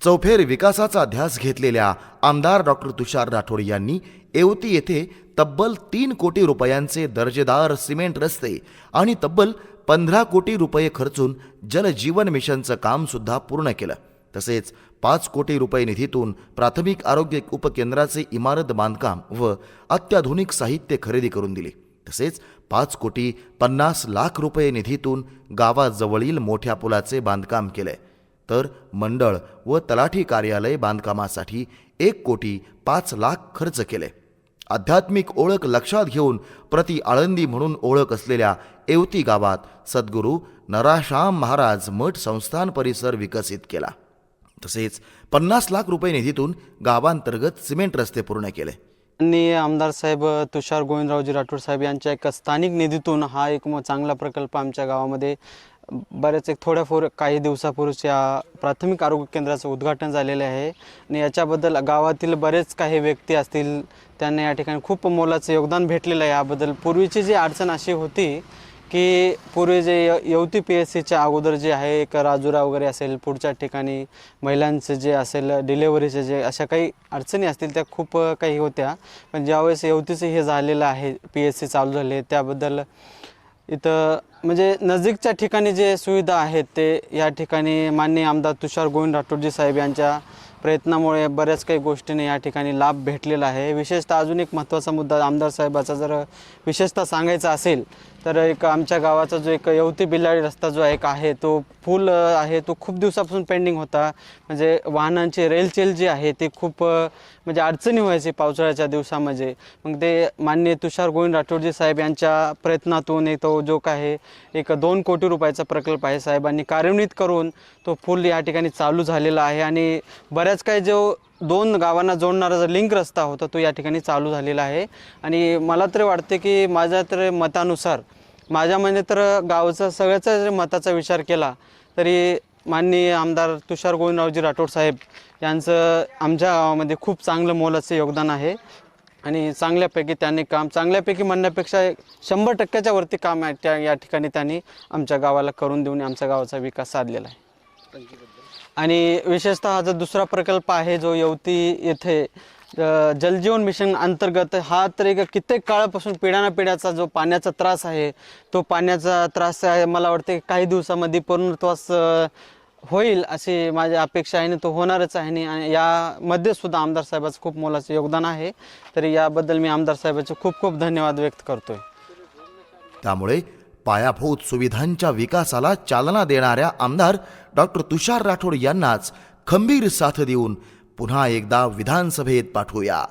चौफेर विकासाचा ध्यास घेतलेल्या आमदार डॉक्टर तुषार राठोड यांनी येवती येथे तब्बल तीन कोटी रुपयांचे दर्जेदार सिमेंट रस्ते आणि तब्बल पंधरा कोटी रुपये खर्चून जलजीवन मिशनचं कामसुद्धा पूर्ण केलं. तसेच पाच कोटी रुपये निधीतून प्राथमिक आरोग्य उपकेंद्राचे इमारत बांधकाम व अत्याधुनिक साहित्य खरेदी करून दिले. तसेच पाच कोटी पन्नास लाख रुपये निधीतून गावाजवळील मोठ्या पुलाचे बांधकाम केले तर मंडळ व तलाठी कार्यालय बांधकामासाठी एक कोटी पाच लाख खर्च केले. आध्यात्मिक ओळख लक्षात घेऊन प्रति आळंदी म्हणून ओळख असलेल्या एवती गावात सद्गुरू नराशाम महाराज मठ संस्थान परिसर विकसित केला. तसेच पन्नास लाख रुपये निधीतून गावांतर्गत सिमेंट रस्ते पूर्ण केले. आणि आमदार साहेब तुषार गोविंदरावजी राठोड साहेब यांच्या एका स्थानिक निधीतून हा एक चांगला प्रकल्प आमच्या गावामध्ये बरेच एक थोड्याफोर काही दिवसापूर्वीच या प्राथमिक आरोग्य केंद्राचं उद्घाटन झालेलं आहे. आणि याच्याबद्दल गावातील बरेच काही व्यक्ती असतील त्यांना या ठिकाणी खूप मोलाचं योगदान भेटलेलं आहे. याबद्दल पूर्वीची जी अडचण अशी होती की पूर्वी जे य- येवती पी एस सीच्या अगोदर जे आहे एक राजुरा वगैरे असेल पुढच्या ठिकाणी महिलांचं जे असेल डिलेवरीचे जे अशा काही अडचणी असतील त्या खूप काही होत्या. पण ज्यावेळेस येवतीचं हे झालेलं आहे पी एस सी चालू झाले त्याबद्दल इथं म्हणजे नजीकच्या ठिकाणी जे सुविधा आहेत ते या ठिकाणी माननीय आमदार तुषार गोविंद राठोडजी साहेब यांच्या प्रयत्नामुळे बऱ्याच काही गोष्टींनी या ठिकाणी लाभ भेटलेला आहे. विशेषतः अजून एक महत्त्वाचा मुद्दा आमदार साहेबाचा जर विशेषतः सांगायचा असेल तर एक आमच्या गावाचा जो एक यवती बिल्लाडी रस्ता जो एक आहे तो फुल आहे तो खूप दिवसापासून पेंडिंग होता. म्हणजे वाहनांची रेलचेल जी आहे ती खूप म्हणजे अडचणी व्हायची पावसाळ्याच्या दिवसामध्ये. मग ते माननीय तुषार गोविंद राठोडजी साहेब यांच्या प्रयत्नातून एक तो जो काय एक दोन कोटी रुपयाचा प्रकल्प आहे साहेबांनी कार्यान्वित करून तो फुल या ठिकाणी चालू झालेला आहे. आणि बऱ्याच काही जो दोन गावांना जोडणारा जो लिंक रस्ता होता तो या ठिकाणी चालू झालेला आहे. आणि मला तरी वाटते की माझ्या तर मतानुसार माझ्या म्हणजे तर गावचा सगळ्याचा जर मताचा विचार केला तरी माननीय आमदार तुषार गोविंदरावजी राठोड साहेब यांचं आमच्या गावामध्ये खूप चांगलं मोलाचं योगदान आहे. आणि चांगल्यापैकी त्यांनी काम चांगल्यापैकी म्हणण्यापेक्षा शंभर टक्क्याच्या वरती काम आहे त्या या ठिकाणी त्यांनी आमच्या गावाला करून देऊन आमच्या गावाचा विकास साधलेला आहे. आणि विशेषतः हा जो दुसरा प्रकल्प आहे जो यवती येथे जलजीवन मिशन अंतर्गत हा तर एक कित्येक काळापासून पिढ्यानापिढ्याचा जो पाण्याचा त्रास आहे तो पाण्याचा त्रास आहे मला वाटते काही दिवसामध्ये पूर्णत्वास होईल अशी माझी अपेक्षा आहे आणि तो होणारच आहे. आणि- आणि यामध्ये सुद्धा आमदार साहेबाचं खूप मोलाचं योगदान आहे. तरी याबद्दल मी आमदार साहेबाचे खूप खूप धन्यवाद व्यक्त करतोय. त्यामुळे पायाभूत सुविधांच्या विकासाला चालना देणाऱ्या आमदार डॉक्टर तुषार राठोड यांनाच खंबीर साथ देऊन पुन्हा एकदा विधानसभेत पाठवूया.